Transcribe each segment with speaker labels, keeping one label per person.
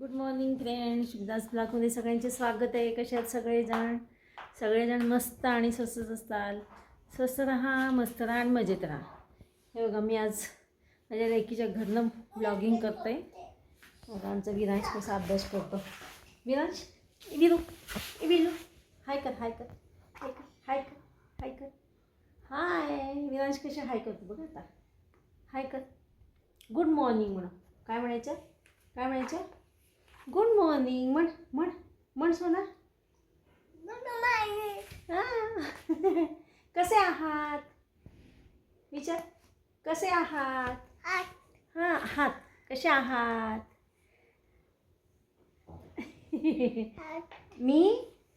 Speaker 1: Good morning friend Shivdas ब्लॉकमध्ये सगळ्यांचे स्वागत आहे. कसे सगळेजण? सगळेजण मस्त आणि स्वस्तच असतात. स्वस्त राहा मस्त राहा आणि मजेत राहा. हे बघा मी आज माझ्या लेकीच्या घरनं ब्लॉगिंग करते बघा आमचा विराज कसा अभ्यास करतो. विराज ए विरू विलू हाय कर हाय कर. हाय कर हाय कर हाय कर. हाय कशा हाय करतो बघा आता. हाय कर. गुड मॉर्निंग म्हणा. काय म्हणायचं? काय म्हणायचं? गुड मॉर्निंग म्हण म्हण म्हण सोना हा. कसे आहात विचार कसे आहात हां आहात कसे आहात मी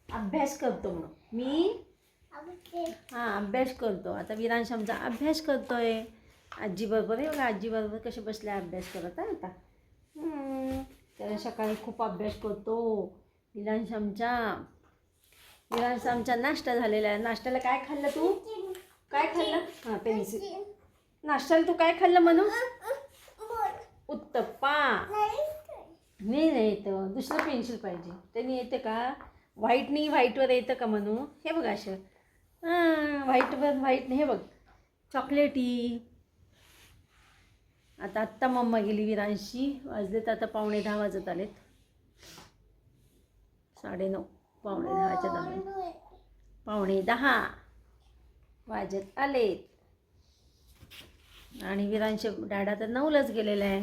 Speaker 1: अभ्यास करतो म्हणून मी हां अभ्यास करतो आता विरांश आमचा अभ्यास करतोय आजीबरोबर आहे बघा आजीबरोबर कसे बसले अभ्यास करत आहे आता. त्याला सकाळी खूप अभ्यास करतो. विलांश आमच्या विलांश आमचा नाश्ता झालेला आहे. नाश्त्याला काय खाल्लं तू? काय खाल्लं? हां पेन्सिल. नाश्त्याला तू काय खाल्लं म्हणू उत्तप्पा. नाही नाही येतं दुसरं पेन्सिल पाहिजे. त्यांनी येतं का? व्हाईटनी व्हाईटवर येतं का म्हणू हे बघ असं. हां व्हाईटवर व्हाईट हे बघ. चॉकलेटी. आता आत्ता मम्मा गेली विरांशी वाजलेत आता पावणे दहा वाजत आलेत. साडेनऊ पावणे दहाच्या दहा पावणे दहा वाजत आलेत. आणि विरांश डॅडा तर नऊलाच गेलेला आहे.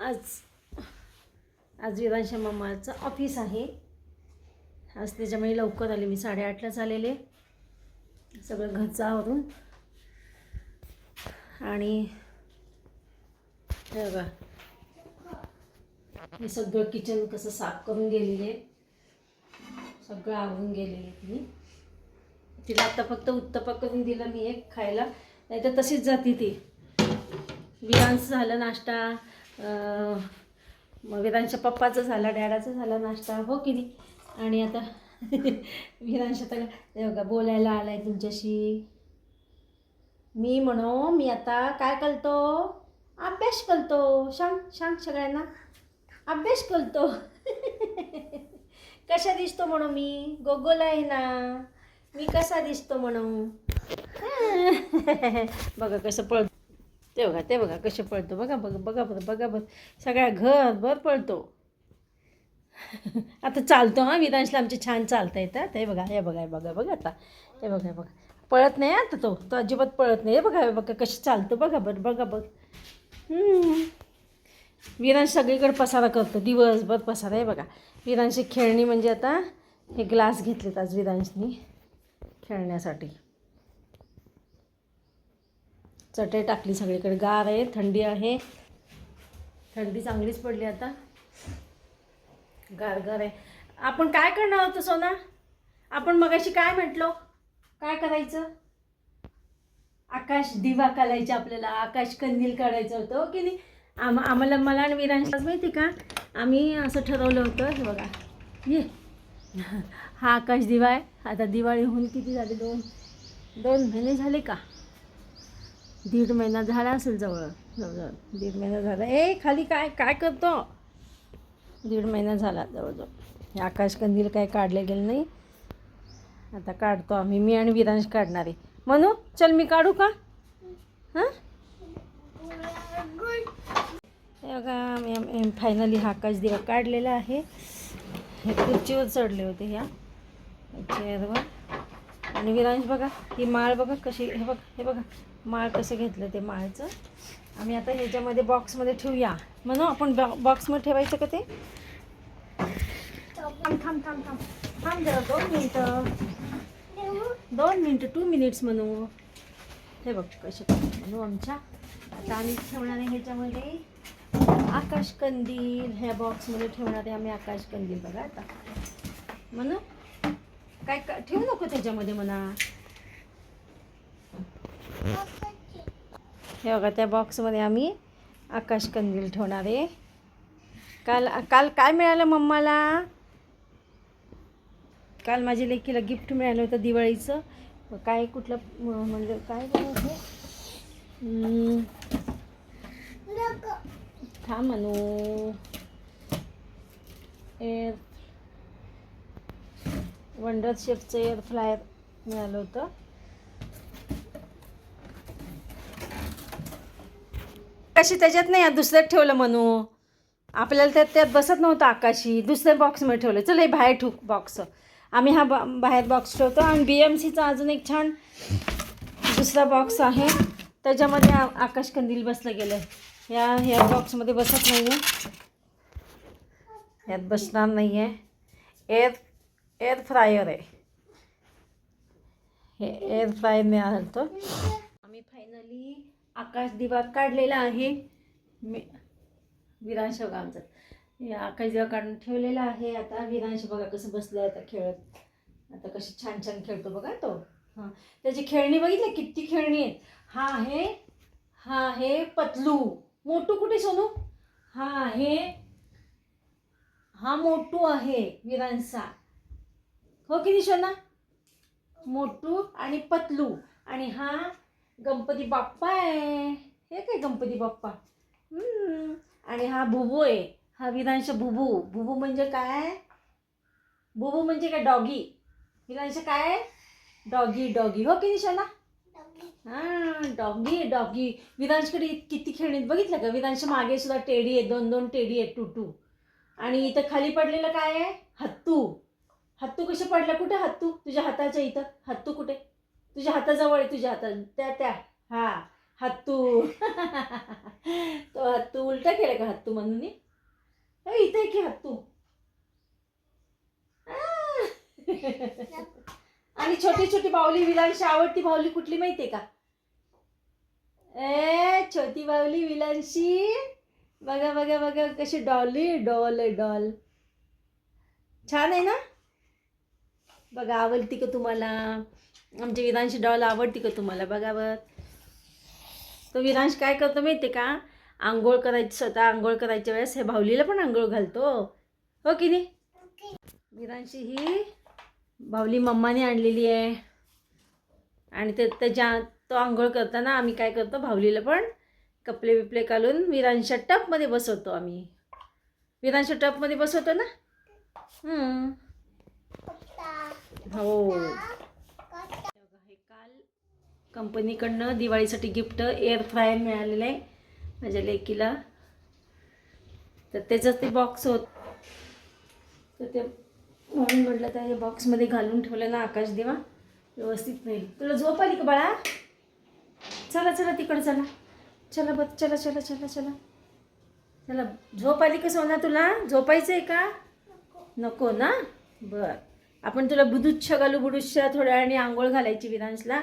Speaker 1: आज आज विरांश मम्माचं ऑफिस आहे. आज त्याच्यामुळे लवकर आले. मी साडेआठलाच आलेले. सगळं घरचं आवरून. आणि हे बघा. हे सगळं किचन कसं साफ करून गेलेली आहे. सगळं आवरून गेलेली आहे ती तिला आता फक्त उत्तपा करून दिला मी एक खायला. नाही तर तशीच जाते ती. विरांचं झालं नाश्ता. मग विरांच्या पप्पाचं झाला डॅडाचं झाला नाश्ता. हो की नाही? आणि आता विरांश आता बोलायला बघा बोलायला तुमच्याशी. मी म्हणो मी आता काय करतो? अभ्यास करतो सांग सांग सगळ्यांना. अभ्यास करतो. कशा दिसतो म्हणू मी? गोगोला आहे ना. मी कसा दिसतो म्हणू बघा कसं पळतो ते बघा ते बघा कसं पळतो. बघा बघा बघा बघा बघा बघ. सगळ्या घरभर पळतो. आता चालतो हां विरांशला आमचे छान चालता येतात ते बघा हे बघा हे बघा बघा आता. हे बघा हे बघा. पळत नाही आता तो. तो अजिबात पळत नाही. हे बघा बघा कशी चालतो. बघा बरं बघा बघ. विरांश सगळीकडे पसारा करतो दिवसभर पसारा आहे बघा. विरांशी खेळणी म्हणजे आता हे ग्लास घेतलेत आज विरांशनी खेळण्यासाठी. चटई टाकली सगळीकडे गार आहे थंडी आहे. थंडी चांगलीच पडली आता. गार गार आहे. आपण काय करणार होतो सोना? आपण मगाशी काय म्हटलो? काय करायचं? आकाश दिवा काढायचा आपल्याला आकाश कंदील काढायचं होतं हो की नाही? आम आम्हाला मला आणि विरांशलाच माहिती का? आम्ही असं ठरवलं होतं हे बघा ये. हा आकाश दिवा आहे. आता दिवाळी होऊन किती झाले? दोन दोन महिने झाले का? दीड महिना झाला असेल जवळ जवळजवळ. दीड महिना झाला. ए खाली काय काय करतो? दीड महिना झाला जवळजवळ. हे आकाश कंदील काय काढले गेले नाही? आता काढतो आम्ही. मी आणि विरांश काढणार आहे. म्हणू चल मी काढू का? हां? हे बघा मी फायनली हा आकाश दिवा काढलेला आहे. हे खुर्चीवर चढले होते ह्या. चेअरवर आणि विरांश बघा ही माळ बघा कशी हे बघा हे बघा. माळ कसं घेतलं ते माळचं. आम्ही आता ह्याच्यामध्ये बॉक्समध्ये ठेवूया. म्हणू आपण बॉ बॉक्समध्ये ठेवायचं का ते? थांब थांब थांब थांब. थांब जरा दोन मिनटं. दोन मिनटं टू मिनिट्स म्हणू. हे बघ कसे म्हणू आमच्या. आता आम्ही ठेवणार आहे ह्याच्यामध्ये आकाश कंदील. ह्या बॉक्समध्ये ठेवणार आहे आम्ही आकाश कंदील बघा आता. म्हणू? काय का ठेवू नको त्याच्यामध्ये म्हणा. हे बघा त्या बॉक्समध्ये आम्ही आकाश कंदील ठेवणार आहे. काल काल काय मिळालं मम्माला? काल माझ्या लेकीला गिफ्ट मिळालं होतं दिवाळीचं. काय कुठलं म्हणजे काय बनवलं हा म्हणू एअर वंडर शेफचं एअर फ्रायर मिळालं होतं. कशी त्याच्यात नाही दुसऱ्यात ठेवलं म्हणू आपल्याला त्यात त्यात बसत नव्हतं आकाशी. दुसऱ्या बॉक्समध्ये ठेवलं. चल हे बाहेर ठूक बॉक्स आम्ही हा बा बाहेर बॉक्स ठेवतो आणि बी एम सीचा अजून एक छान दुसरा बॉक्स आहे. त्याच्यामध्ये आ- आकाश कंदील बसलं गेलं आहे या ह्या बॉक्समध्ये बसत नाही आहे यात बसणार नाही आहे एअर एअर फ्रायर आहे. हे एअर फ्रायर मिळालं होतं आम्ही फायनली आकाश दिवा काढलेला आहे. मी विरांश गावचा हे आकाश काढून ठेवलेला आहे आता विरांशी बघा कसं बसलं आता खेळत. आता कशी छान छान खेळतो बघा तो. हां. त्याची खेळणी बघितली? किती खेळणी आहेत? हा आहे हा आहे पतलू. मोटू कुठे सोनू? हा आहे हा मोटू आहे विरांचा हो किती सोना? मोटू आणि पतलू. आणि हा गणपती बाप्पा आहे. हे काय गणपती बाप्पा? आणि हा भुबू आहे. हा विरांश भुबू भुबू म्हणजे काय? भुबू म्हणजे काय? डॉगी. विरांश काय? Doggy doggy. हो की निशाना हां डॉगी डॉगी. विरांशकडे इत- किती खेळणी आहेत बघितलं का? विरांश मागे सुद्धा टेडी आहे दोन दोन टेडी आहेत टूटू आणि इथं खाली पडलेलं काय आहे? हत्तू. हत्तू कसे पडलं? कुठे हत्तू? तुझ्या हाताच्या इथं. हत्तू कुठे? तुझ्या हाताजवळ आहे तुझ्या हातात त्या त्या. हा हत्तू. तो हत्तू. उलटा केला का हत्तू म्हणून? इथे की हत्तू तू. आणि छोटी छोटी बावली विलांशी आवडती बावली कुठली माहितीये का? ए छोटी बावली विलांशी. बघा बघा बघा कशी डॉली डॉल आहे डॉल. छान आहे ना? बघा आवडती का तुम्हाला? आमची विरांशी डॉल आवडती का तुम्हाला? बघा बघ. तो विरांश काय करतो माहिती का? आंघोळ करायची स्वतः आंघोळ करायच्या वेळेस हे भावलीला पण आंघोळ घालतो. हो की नाही? विरांशी ही बावली मम्माने आणलेली आहे. आणि ते त्याच्या तो आंघोळ करताना आम्ही काय करतो भावलीला पण कपडे बिपले घालून विरांशा टपमध्ये बसवतो आम्ही. विरांशा टपमध्ये बसवतो ना? हो. हे काल कंपनीकडनं दिवाळीसाठी गिफ्ट एअर फ्रायर मिळालेलं आहे. माझ्या लेकीला. तर त्याचंच ते बॉक्स होत. तर ते म्हणून म्हटलं तर हे बॉक्समध्ये घालून ठेवलं ना आकाश देवा व्यवस्थित नाही तुला झोप आली का बाळा? चला चला तिकडं चला. चला बघ चला चला चला चला. चला झोप आली का सोना तुला? झोपायचं आहे का? नको ना? बर. आपण तुला बुदुच्छ घालू बुडुच्छ थोड्या वेळाने आंघोळ घालायची विरांशला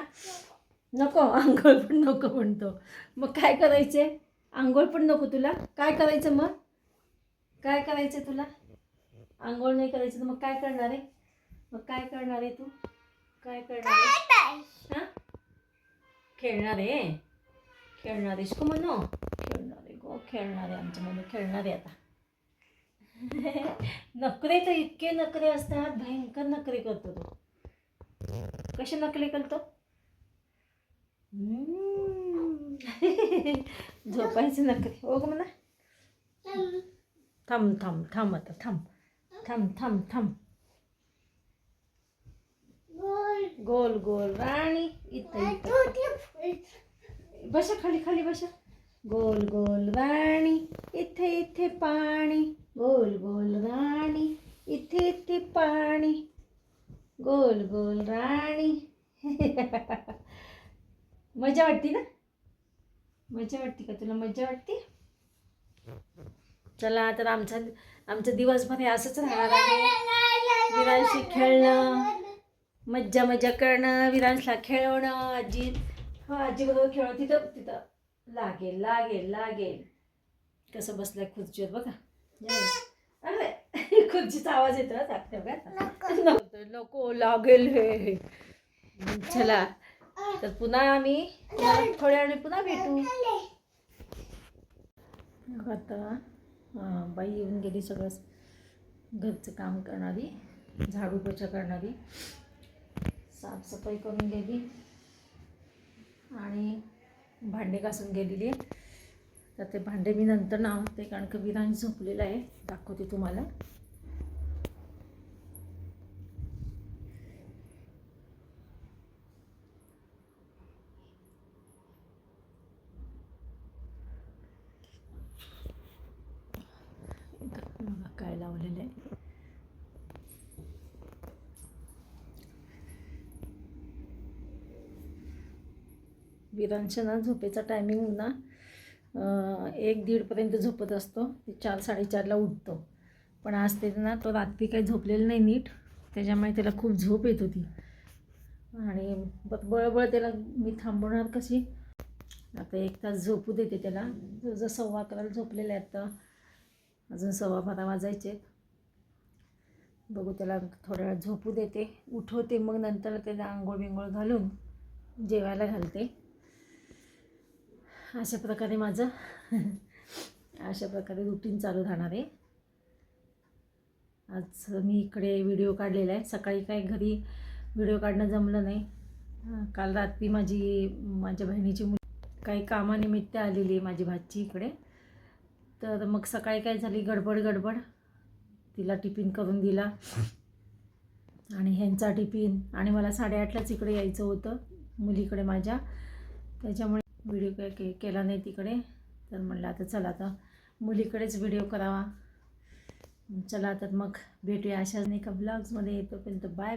Speaker 1: नको आंघोळ पण नको म्हणतो. मग काय करायचे आंघोळ पण नको तुला. काय करायचं मग? काय करायचं तुला? आंघोळ नाही करायचं तर मग काय करणार आहे? मग काय करणार आहे तू? काय करणार आहे? हां? खेळणार आहे. खेळणार आहेस का म्हणू खेळणार आहे गो. खेळणार आहे आमच्या म्हणून खेळणार आहे आता. नखरे तर इतके नखरे असतात. भयंकर नखरे करतो तो. कसे नखरे करतो. झोपायचे नखरे ओ ग म्हणा. थांब थांब थांब आता थांब. थांब थांब थांब. गोल गोल. राणी इथं इथं. बसा खाली खाली बसा. गोल गोल. राणी इथे इथे पाणी. गोल गोल. राणी इथे इथे पाणी. गोल गोल. राणी. मजा वाटते ना? मजा वाटते का तुला? मजा वाटते? चला तर आमचा आमचं दिवसभर हे असंच राहणार आहे. विरांशी खेळणं मज्जा मजा करणं विरांशला खेळवणं आजी हो आजीबरोबर खेळणं तिथं तिथं. लागेल लागेल लागेल. कसं बसलंय खुर्चीवर बघा. अरे खुर्चीचा आवाज येतो ना बघा. नको नको लागेल हे. चला. तर पुन्हा आम्ही थोड्या वेळाने पुन्हा भेटू. आता बाई येऊन गेली सगळं घरचं काम करणारी झाडू पोछा करणारी. साफसफाई करून गेली. आणि भांडे घासून गेलेली आहे तर ते भांडे मी नंतर नावते कारण का विरांश झोपलेलं आहे. दाखवते तुम्हाला काय लावलेलं आहे. विरांच्या ना झोपेचा टायमिंग ना एक दीडपर्यंत झोपत असतो. ते चार साडेचारला उठतो. पण आज ते ना तो रात्री काही झोपलेलं नाही नीट. त्याच्यामुळे त्याला खूप झोप येत होती. आणि बळबळ त्याला मी थांबवणार कशी? आता एक तास झोपू देते त्याला. जर सव्वा अकराला झोपलेलं आहे आता अजून सव्वा बारा वाजायचे. बघू त्याला थोड्या वेळ झोपू देते. उठवते मग नंतर त्याला आंघोळ बिंघोळ घालून जेवायला घालते. अशा प्रकारे माझं अशा प्रकारे रुटीन चालू राहणार आहे. आज मी इकडे व्हिडिओ काढलेला आहे. सकाळी काय घरी व्हिडिओ काढणं जमलं नाही. काल रात्री माझी माझ्या बहिणीची मुली काही कामानिमित्त आलेली आहे माझी भाची इकडे. तर मग सकाळी काय झाली? गडबड गडबड. तिला टिफिन करून दिला. आणि ह्यांचा टिफिन. आणि मला साडेआठलाच इकडे यायचं होतं. मुलीकडे माझ्या. त्याच्यामुळे व्हिडिओ काय के केला नाही तिकडे. तर म्हणलं आता चला आता मुलीकडेच व्हिडिओ करावा. चला तर मग भेटूया. अशाच नाही का ब्लॉग्समध्ये येतोपर्यंत. बाय